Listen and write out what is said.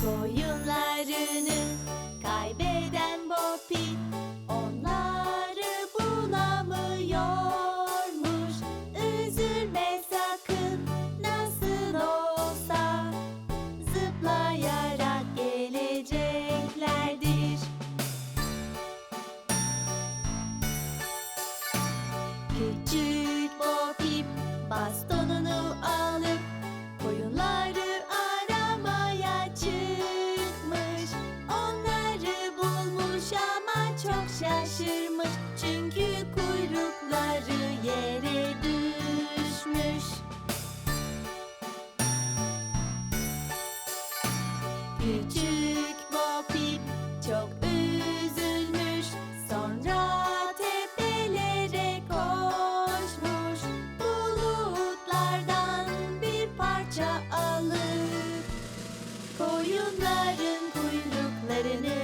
Koyunlarını kaybeden Bopi Onları bulamıyormuş Üzülme sakın nasıl olsa Zıplayarak geleceklerdir. Küçük Kırılmış çünkü kuyrukları yere düşmüş. Küçük Bobby çok üzülmüş Sonra tepelere koşmuş. Bulutlardan bir parça alıp Koyunların kuyruklarını